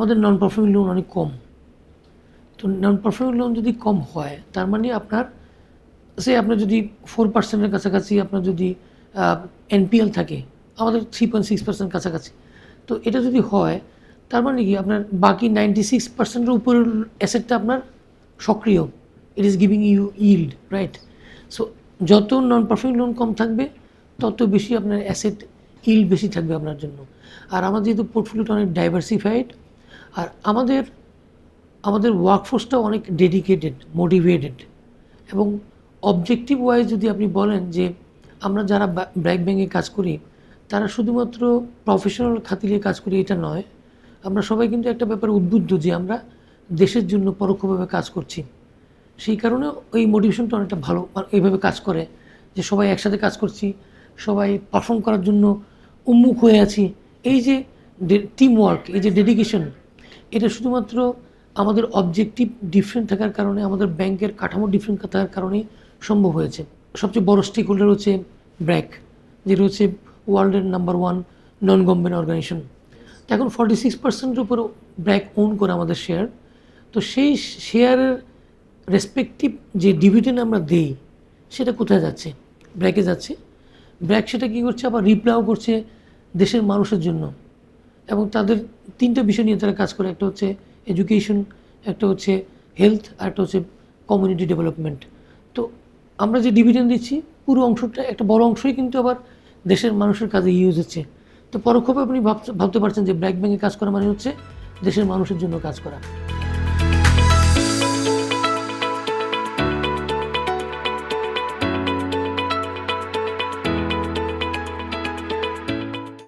আমাদের non performing loan অনেক কম। তো নন পারফর্মিং লোন যদি কম হয়, তার মানে আপনার সে আপনার যদি ফোর পার্সেন্টের কাছাকাছি আপনার যদি এনপিএল থাকে, আমাদের থ্রি পয়েন্ট সিক্স পার্সেন্ট কাছাকাছি। তো এটা যদি হয়, তার মানে কি আপনার বাকি নাইনটি সিক্স পার্সেন্টের উপরের অ্যাসেটটা আপনার সক্রিয়। It is giving you yield right so যত নন পারফর্মিং লোন কম থাকবে, তত বেশি আপনার অ্যাসেট ইল্ড বেশি থাকবে আপনার জন্য। আর আমাদের যেহেতু পোর্টফোলিওটা অনেক ডাইভার্সিফাইড আর আমাদের আমাদের ওয়ার্কফোর্সটাও অনেক ডেডিকেটেড মোটিভেটেড এবং অবজেক্টিভ ওয়াইজ যদি আপনি বলেন যে আমরা যারা ব্র্যাক ব্যাঙ্কে কাজ করি, তারা শুধুমাত্র প্রফেশনাল খাতিরে কাজ করি এটা নয়। আমরা সবাই কিন্তু একটা ব্যাপারে উদ্বুদ্ধ যে আমরা দেশের জন্য পরোক্ষভাবে কাজ করছি। সেই কারণে ওই মোটিভেশনটা অনেকটা ভালো এইভাবে কাজ করে যে সবাই একসাথে কাজ করছি, সবাই পারফর্ম করার জন্য উন্মুখ হয়ে আছি। এই যে টিম ওয়ার্ক এই যে ডেডিকেশন এটা শুধুমাত্র আমাদের অবজেক্টিভ ডিফারেন্ট থাকার কারণে, আমাদের ব্যাংকের কাঠামো ডিফারেন্ট থাকার কারণেই সম্ভব হয়েছে। সবচেয়ে বড় স্টেক হোল্ডার হচ্ছে ব্র্যাক যেটা হচ্ছে ওয়ার্ল্ডের number one non government organisation এখন ফর্টি সিক্স পার্সেন্টের উপর ব্র্যাক ওন করে আমাদের শেয়ার তো সেই শেয়ারের রেসপেক্টিভ যে ডিভিডেন্ড আমরা দেই, সেটা কোথায় যাচ্ছে? ব্র্যাকে যাচ্ছে। ব্র্যাক সেটা কী করছে? আবার রিপ্লাইও করছে দেশের মানুষের জন্য। এবং তাদের তিনটা বিষয় নিয়ে তারা কাজ করে, একটা হচ্ছে এডুকেশন একটা হচ্ছে হেলথ আর একটা হচ্ছে কমিউনিটি ডেভেলপমেন্ট তো আমরা যে ডিভিডেন্ড দিচ্ছি, পুরো অংশটা, একটা বড় অংশই কিন্তু আবার দেশের মানুষের কাজে ইউজ হচ্ছে। তো পরোক্ষভাবে আপনি ভাবতে পারছেন যে ব্র্যাক ব্যাংকে কাজ করা মানে হচ্ছে দেশের মানুষের জন্য কাজ করা।